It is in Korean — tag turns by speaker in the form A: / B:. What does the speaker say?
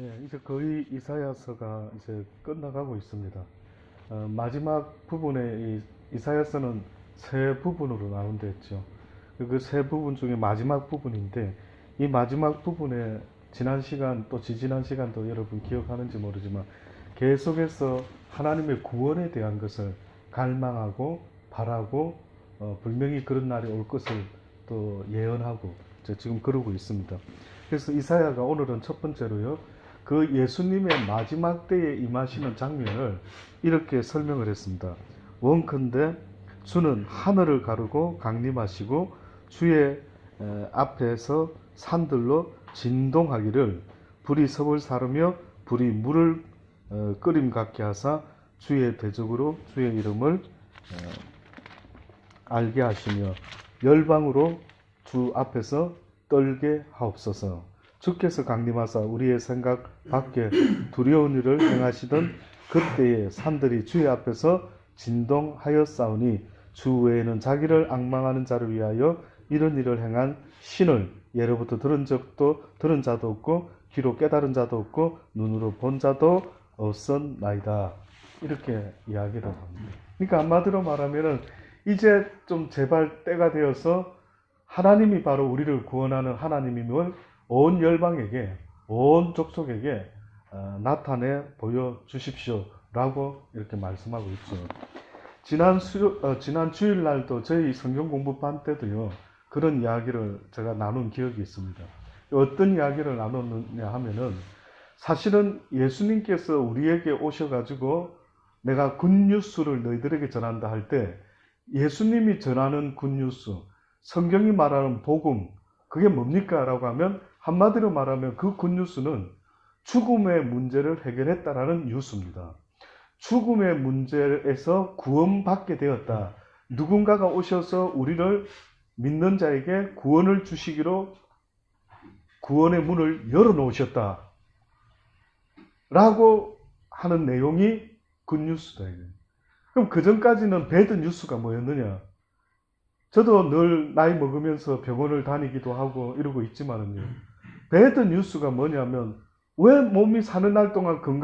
A: 예, 이제 거의 이사야서가 이제 끝나가고 있습니다. 어, 마지막 부분에 이 이사야서는 세 부분으로 나온댔죠. 그 세 부분 중에 마지막 부분인데 이 마지막 부분에 지난 시간 또 지지난 시간도 여러분 기억하는지 모르지만 계속해서 하나님의 구원에 대한 것을 갈망하고 바라고 어, 분명히 그런 날이 올 것을 또 예언하고 지금 그러고 있습니다. 그래서 이사야가 오늘은 첫 번째로요. 그 예수님의 마지막 때에 임하시는 장면을 이렇게 설명을 했습니다. 원컨대 주는 하늘을 가르고 강림하시고 주의 에, 앞에서 산들로 진동하기를 불이 섭을 사르며 불이 물을 어, 끓임 같게 하사 주의 대적으로 주의 이름을 어, 알게 하시며 열방으로 주 앞에서 떨게 하옵소서. 주께서 강림하사 우리의 생각 밖에 두려운 일을 행하시던 그때에 산들이 주의 앞에서 진동하였사오니 주 외에는 자기를 악망하는 자를 위하여 이런 일을 행한 신을 예로부터 들은 적도 들은 자도 없고 귀로 깨달은 자도 없고 눈으로 본 자도 없었나이다. 이렇게 이야기를 합니다. 그러니까 한마디로 말하면은 이제 좀 제발 때가 되어서 하나님이 바로 우리를 구원하는 하나님임을 온 열방에게 온 족속에게 어, 나타내 보여 주십시오라고 이렇게 말씀하고 있죠. 지난 수 어, 지난 주일 날도 저희 성경 공부반 때도요 그런 이야기를 제가 나눈 기억이 있습니다. 어떤 이야기를 나눴느냐 하면은 사실은 예수님께서 우리에게 오셔가지고 내가 굿뉴스를 너희들에게 전한다 할 때 예수님이 전하는 굿뉴스, 성경이 말하는 복음, 그게 뭡니까? 라고 하면 한마디로 말하면 그 굿뉴스는 죽음의 문제를 해결했다라는 뉴스입니다. 죽음의 문제에서 구원받게 되었다. 누군가가 오셔서 우리를 믿는 자에게 구원을 주시기로 구원의 문을 열어놓으셨다. 라고 하는 내용이 굿뉴스다. 그럼 그 전까지는 배드 뉴스가 뭐였느냐? 저도 늘 나이 먹으면서 병원을 다니기도 하고 이러고 있지만은요. 배드 뉴스가 뭐냐면 왜 몸이 사는 날 동안 건강